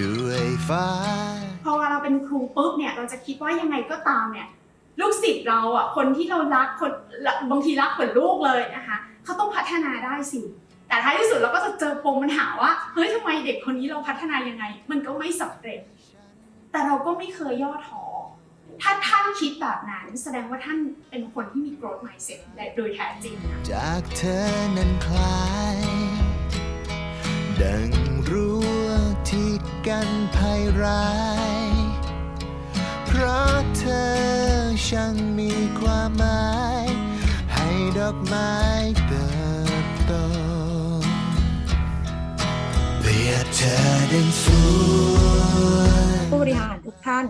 ด้วยฟ้า พอเราเป็นครูปุ๊บเนี่ยเราจะคิดว่ายังไงก็ตามเนี่ยลูกศิษย์เราอะคนที่เรารักคนบางทีรักเหมือนลูกเลยนะคะเขาต้องพัฒนาได้สิแต่ท้ายที่สุดเราก็จะเจอปมปัญหาว่าเฮ้ยทำไมเด็กคนนี้เราพัฒนายังไง มันก็ไม่สำเร็จ แต่เราก็ไม่เคยย่อท้อถ้าท่านคิดแบบนั้นแสดงว่าท่านเป็นคนที่มี growth mindset และโดยแท้จริงนะจากเธอนั้นคล้ายดังรั้วที่ กันภัยร้าย เพราะเธอช่างมีความหมาย ให้ดอกไม้เติบโตเปรียบเธอดังสวนผู้บริหารทุกท่าน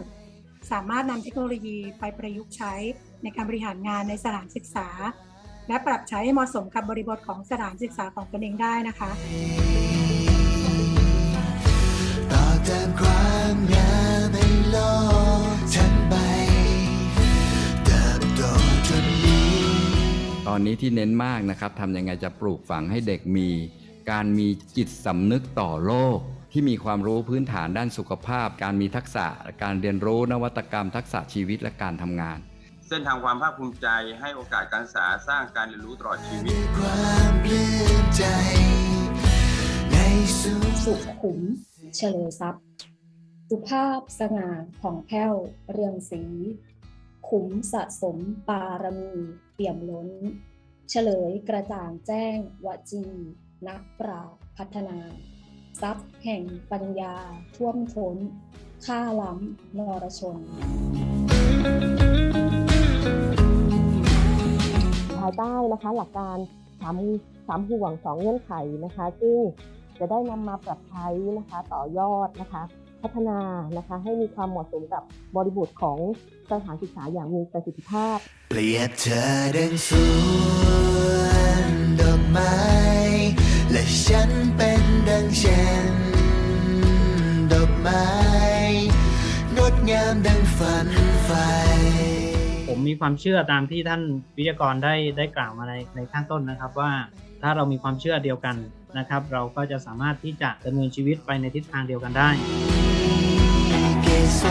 สามารถนำเทคโนโลยีไปประยุกต์ใช้ในการบริหารงานในสถานศึกษา และปรับใช้ให้เหมาะสมกับบริบทของสถานศึกษาของตนเองได้นะคะต่ ตอนนี้ที่เน้นมากนะครับทำยังไงจะปลูกฝังให้เด็กมี การมีจิตสำนึกต่อโลก ที่มีความรู้พื้นฐานด้านสุขภาพ การมีทักษะ การเรียนรู้นวัตกรรม ทักษะชีวิตและการทำงาน เส้นทางความภาคภูมิใจให้โอกาสการศึกษาสร้างการเรียนรู้ตลอดชีวิตด้วยความปลื้มใจในสุขสุขุมเฉลยทรัพย์สุภาพสง่าผ่องแผ้วเรืองสี ขุมสะสมปารมีเปี่ยมล้น เฉลยกระจ่างแจ้งวจี นักปราพัฒนา ทรัพย์แห่งปัญญาท่วมท้นค่าล้ำนรชน ภายใต้นะคะหลักการสามสามห่วงสองเงื่อนไขนะคะ ซึ่งจะได้นำมาปรับใช้นะคะต่อยอดนะคะ พัฒนานะคะให้มีความเหมาะสมกับบริบทของสถานศึกษาอย่างมีประสิทธิภาพ เปรียบเธอดังสวนดอกไม้ และฉันเป็นดังเช่นดอกไม้งดงามดังฝันไฟผมมีความเชื่อตามที่ท่านวิทยากรได้ได้กล่าวมาในในข้างต้นนะครับว่าถ้าเรามีความเชื่อเดียวกันนะครับ เราก็จะสามารถที่จะดำเนินชีวิตไปในทิศทางเดียวกันได้ เกส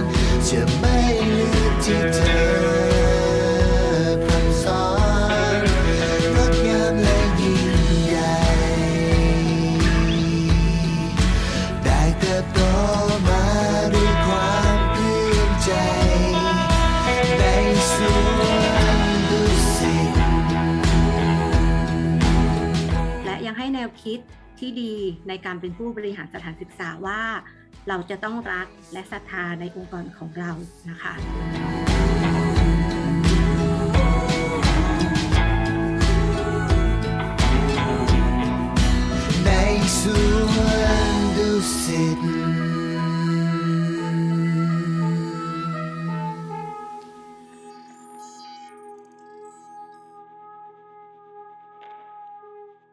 รจะไม่ลืมที่เธอพร่ำสอนงดงามและยิ่งใหญ่ได้เติบโตมาด้วยความปลื้มใจในสวนดุสิตและยังให้แนวคิด ที่ดีในการเป็นผู้บริหารสถานศึกษาว่า เราจะต้องรักและศรัทธาในองค์กรของเรานะคะ